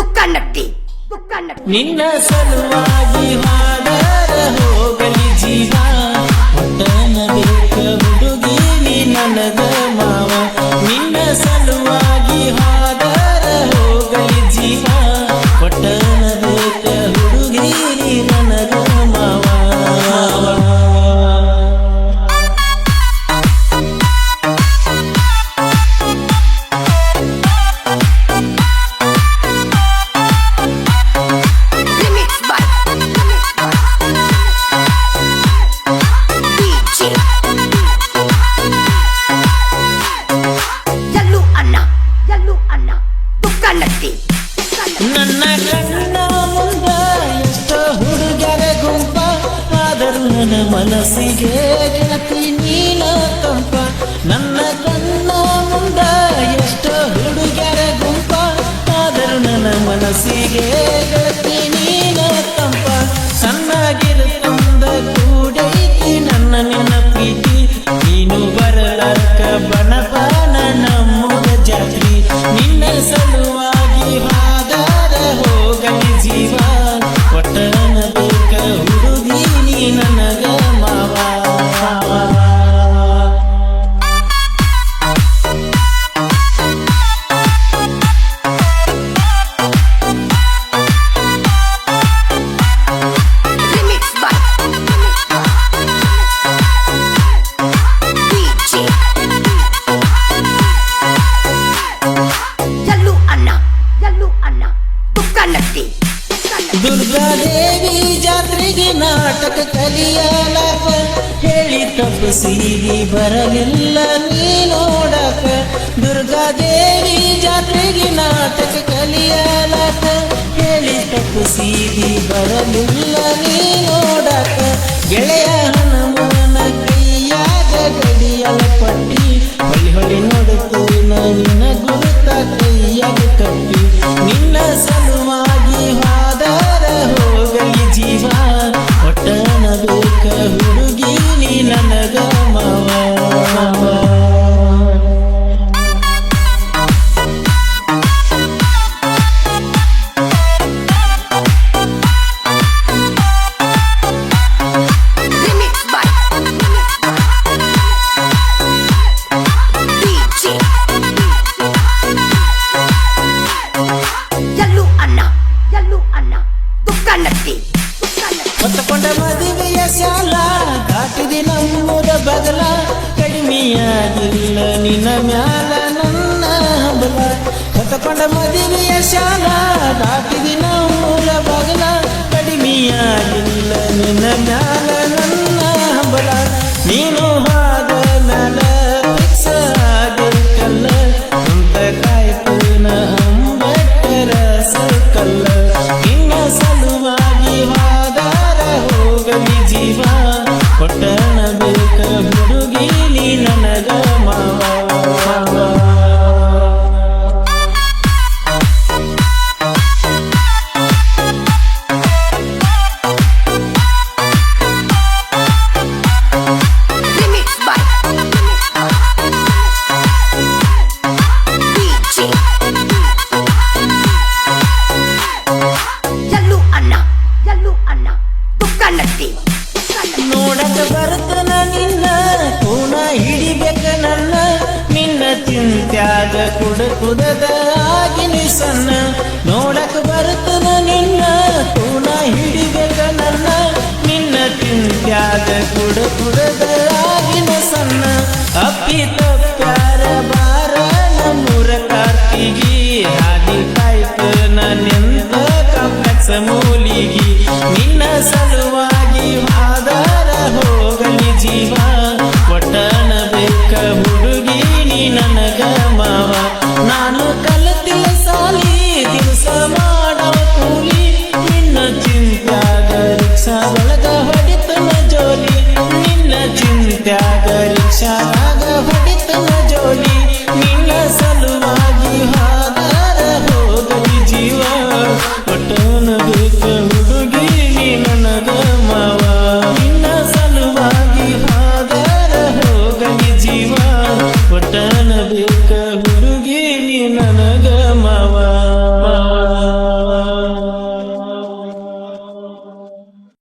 ದುಃಖ ನಟ್ಟಿ ದುಃಖ ನಟ್ಟಿ ನಿನ್ನ ಸಲುವಾಗಿ ಹೋಗ ನನ್ನ ಮನಸ್ಸಿಗೆ ಗೆಳತಿ ನೀನ ಕಂಪ ನನ್ನ ಕಲಿಯಲಕ ಹೇಳಿ ತಪಸಿಗಿ ಬರಲಿಲ್ಲ ನೀ ನೋಡಕ ದುರ್ಗಾದೇವಿ ಜಾತ್ರೆಗೆ ನಾಟಕ ಕಲಿಯಲಕ ಹೇಳಿ ತಪಸಿಗಿ ಬರಲಿಲ್ಲ. ಆಗಿಲ್ಲ ನಿನ್ನ ಮ್ಯಾಲ ನನ್ನ ಬಲ ಕತಕೊಂಡ ಮದುವೆಯ ಶಾಲಾ ದಾಟಿದಿ ನಾವು ಕುಡಕುದದ ಆಗಿನಿ ಸಣ್ಣ, ನೋಡಕ್ ಬರ್ತದ ನಿನ್ನ ಕೋಣ ಹಿಡಿಬೇಕ ನನ್ನ. ನಿನ್ನ ತಿಂತ್ಯಾದ ಕುಡ ಆಗಿನ ಸಣ್ಣ, ಅಪ್ಪಿ ತಪ್ಪ್ಯಾರ ಬಾರ ನಮ್ಮೂರ ಕಾರ್ತಿಗಿ. ಹಾದಿ ಕಾಯ್ತ ನಿಂತ ಕಾಂಪ್ಲೆಕ್ಸ್ ಮೂಲಿಗಿ. ನಿನ್ನ ಸಲುವಾಗಿ ಆಧಾರ ಹೋಗಲಿ ಜೀವ ಪಟ್ಟಣ ಬೇಕು ನನಗ ಮಾವ ನಾನು ಕಲತಿಲ್ಲ ಸಾಲಿ ದಿವಸ ಮಾಡವ ಕೂಲಿ ನಿನ್ನ ಚಿಂತಾಗ ಸಾವಳ